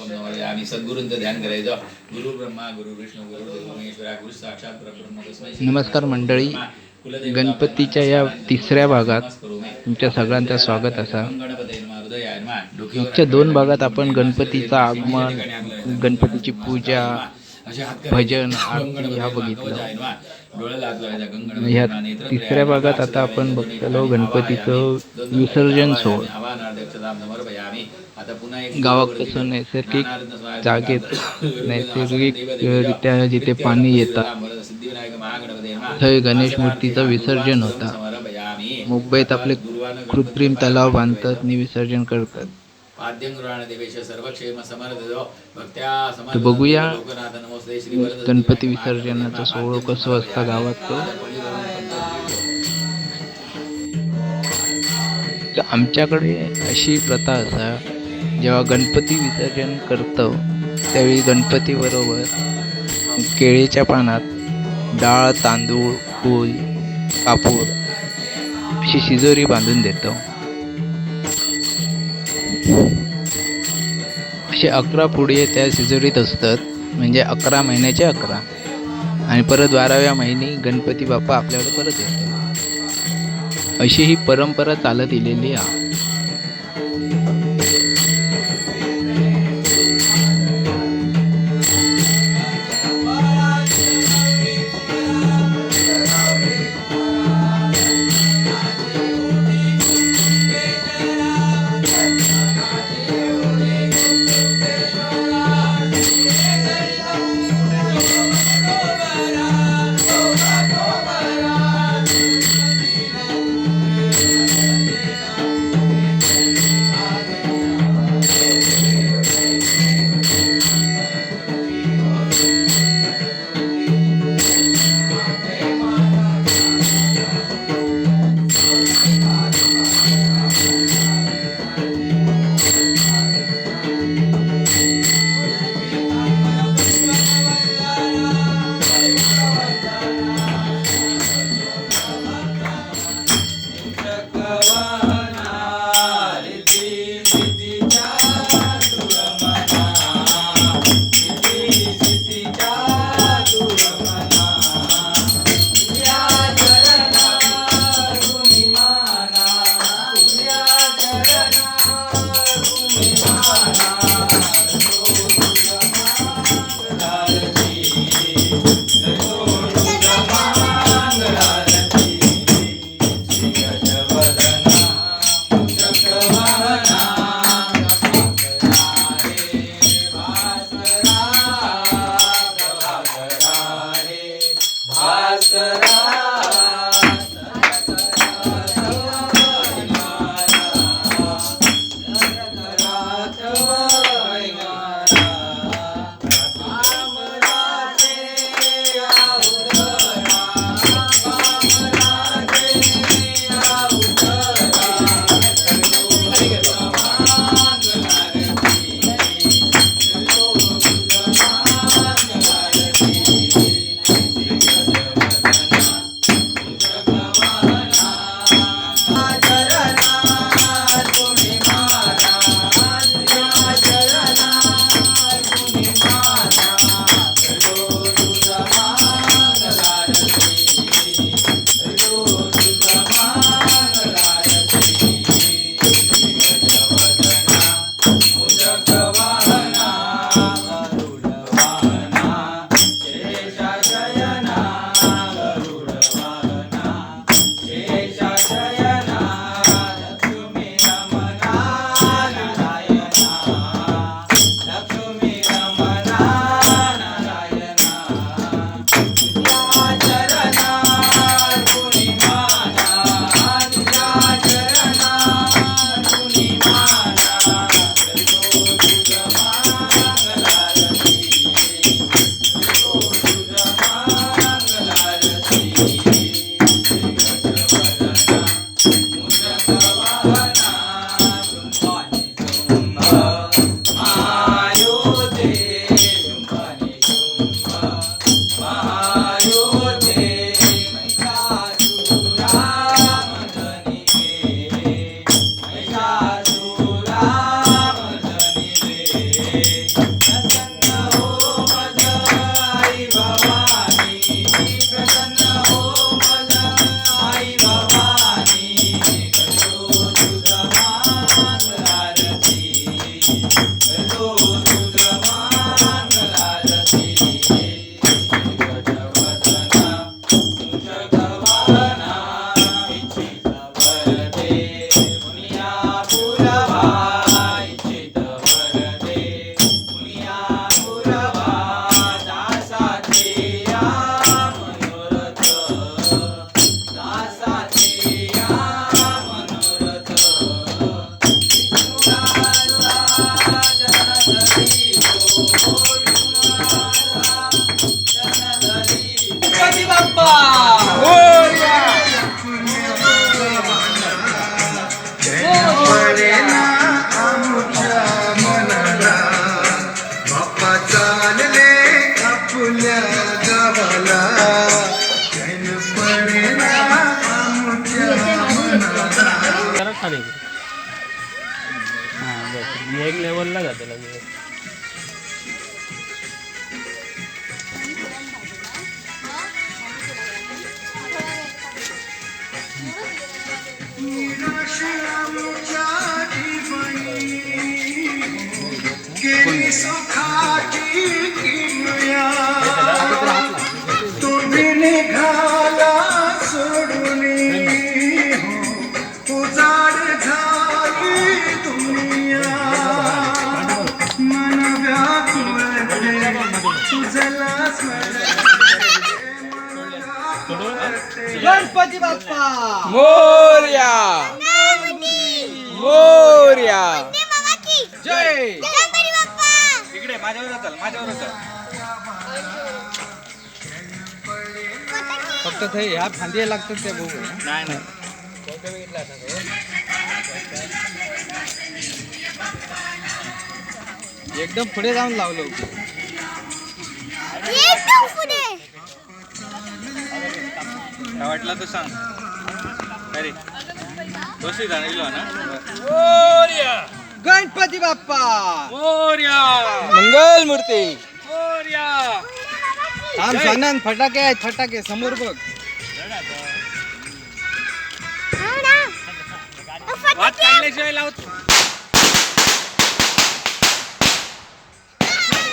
आम्ही सद्गुरूंचं ध्यान करायचं. गुरु ब्रह्मा गुरु विष्णू गुरु महेश्वरा गुरु साक्षात परब्रह्म नमस्कार मंडळी. गणपतीच्या या तिसऱ्या भागात. तुमच्या सगळ्यांचं स्वागत असा. मागच्या दोन भागात आपण गणपतीचं आगमन गणपतीची पूजा. भजन आरती ह्या बघितलं. ह्या तिसऱ्या भागात आता आपण ठिकाणी गणपतीचं विसर्जन सोहळा. गावात कसं नैसर्गिक जागेत नैसर्गिकरित्या जिथे पाणी येतं सिद्धिविनायक महागणपती नमः. तिथे गणेश मूर्तीचं विसर्जन होतं. मुंबईत आपले कृत्रिम तलाव बांधतात आणि विसर्जन करतात तर बघूया गणपती विसर्जनाचा सोहळा कसं असता गावात तो? तर आमच्याकडे अशी प्रथा असा जेव्हा गणपती विसर्जन करतो त्यावेळी गणपती बरोबर केळीच्या पानात डाळ तांदूळ फूल कापूर अशी शिजोरी बांधून देतो. असे अकरा पुढे त्या शिजोरीत असतात. म्हणजे अकरा महिन्याचे अकरा. आणि परत बाराव्या महिनी गणपती बाप्पा आपल्याकडे परत येतात. अशी ही परंपरा चालत इलेली आहे. ば गणपती बाप्पा! मोर्या! मोर्या! जय! इकडे माझ्यावर चाल माझ्यावर चाल. फक्त ते ह्या फांदी लागतात त्या बघू. नाही नाही. एकदम पुढे जाऊन लावलो काय वाटलं तर सांग. अरे बसू जाणलो ना? मोर्या गणपती बाप्पा. मोर्या मंगल मूर्ती. मोर्या थांब सानन फटाके आहेत फटाके समोर बघ. वाद काढल्याशिवाय लावत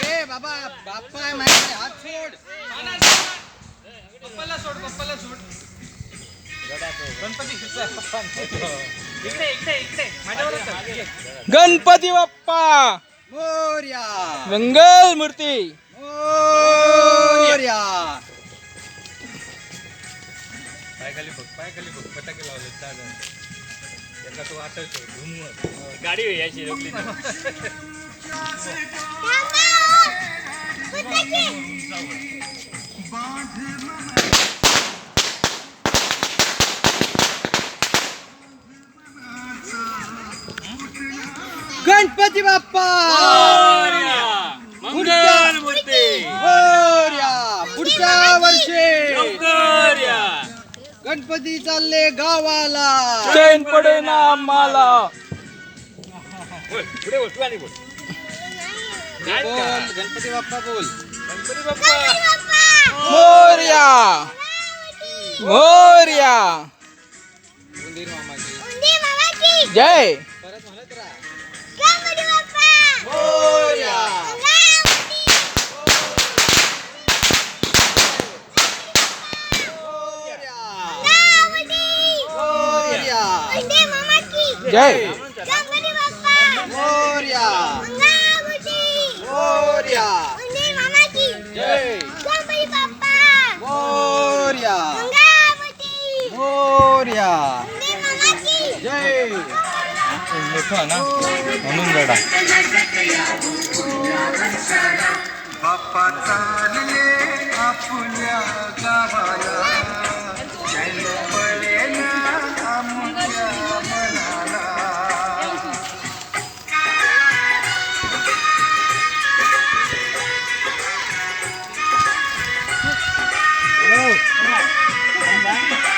ए बाबा बाप्पा आहे माहिती हात सोड. पप्पाला सोड पप्पाला सोड. गणपती इकडे इकडे इकडे. माझ्यावरच चाल. गणपती बाप्पा! मोर्या. मंगल मूर्ती! मोर्या. पाय खाली बघ पाय खाली बघ फटाके लावले चालेल याचा तो आता धुमवर गाडी यायची रोखली गणपती बाप्पा! मंगल मूर्ती! मोर्या पुढच्या वर्षी! गणपती चालले गावाला! चैन पडे ना आम्हाला? गणपती बाप्पा बोल. गणपती बाप्पा! मोर्या. मोर्या. जय. जय मोर्या मोर्या जय मोर्या मोर्या जय मोठं ना? म्हणून बाप्पा चालले आपल्या गावाला. मनाला.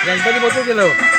गणपती बसू गेलो.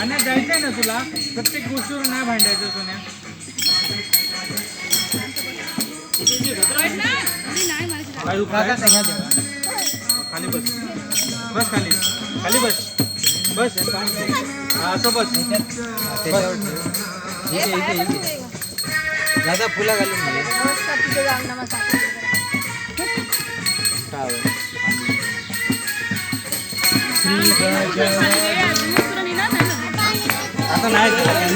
पाण्यात जायचंय ना तुला प्रत्येक गोष्टीवर नाही भांडायचं सोन्या? खाली बस. बस खाली. खाली बस. बस. हा, असं बस. दादा फुला घालून आता नाही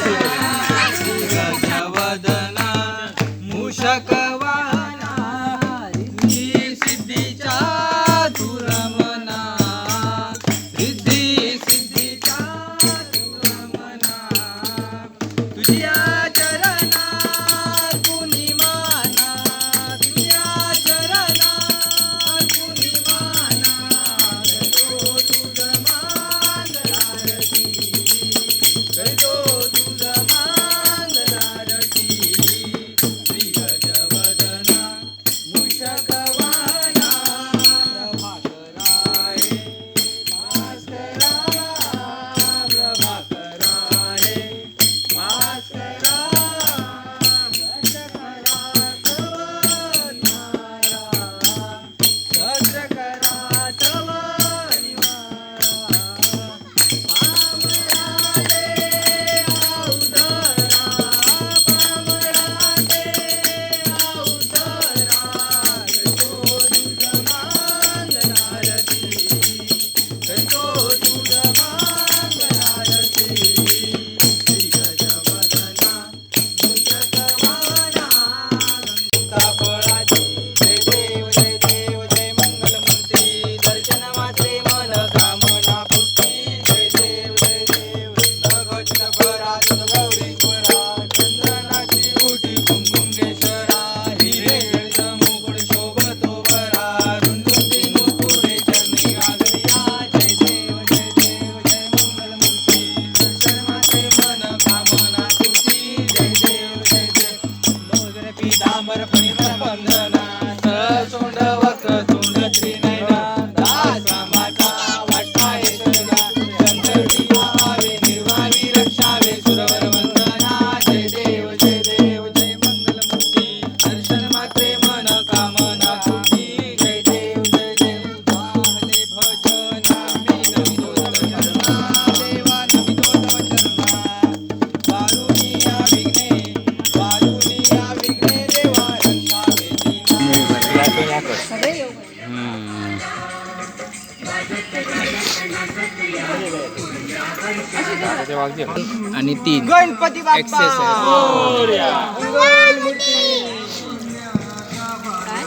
तीन. गणपती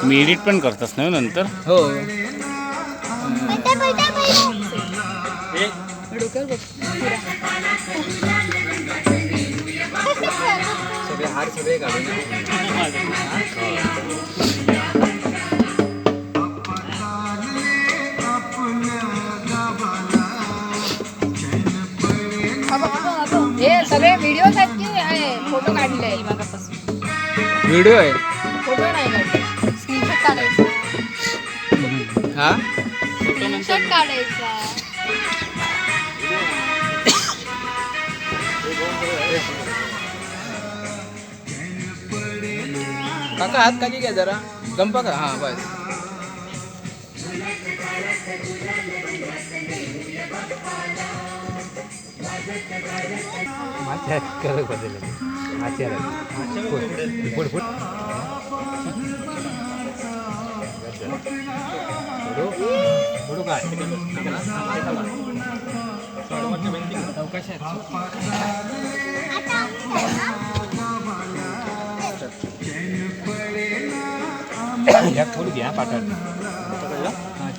मी एडिट पण करतस ना नंतर? हो. सगळे हार सगळे काढून सगळे व्हिडिओ आहेत की फोटो काढले. व्हिडिओ आहे? फोटो नाही काढले स्क्रीनशॉट काढायचा. हा? स्क्रीनशॉट काढायचा. काका हात खाली घ्या जरा. गंपा का हा बस. ಮಾಚೆ ಹಾಕೋದು ಬಂದಿಲ್ಲ ಆಚೆ ಫುಡ್ ಫುಡ್ ಹುಡುಗ ಅವಕಾಶ ಯಾಕೆ ಹುಡುಗಿಯ ಪಾಠ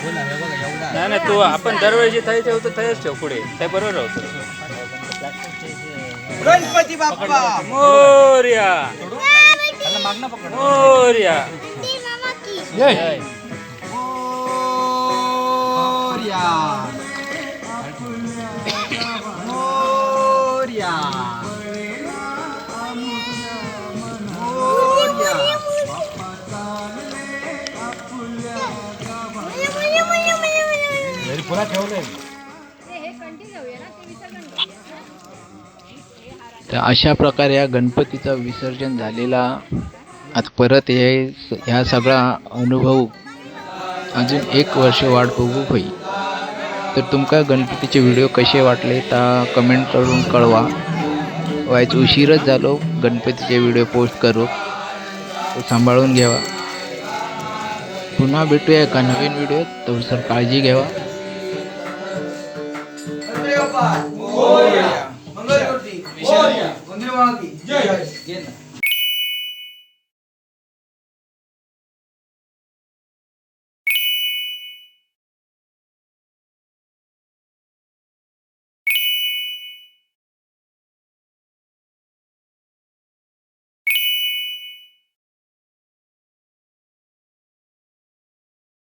नाही नाही तू आपण दरवेळी थंय ठेवतो थंयच ठेव पुढे. ते बरोबर राहतो गणपती बाप्पा! मोर्या! मोर्या! मोरया मोरया! तर अशा प्रकारे या गणपतीचं विसर्जन झालेला आता परत हे ह्या सगळा अनुभव अजून एक वर्ष वाट बघू होईल. तर तुमका गणपतीचे व्हिडिओ कसे वाटले तर कमेंट करून कळवा. व्हायच उशीरच झालो गणपतीचे व्हिडिओ पोस्ट करू. तो सांभाळून घ्यावा. पुन्हा भेटूया एका नवीन व्हिडिओ तर सर काळजी घ्यावा. ભગવાન મોરિયા. મંગળમૂર્તિ. મોરિયા વંદે માતી જય.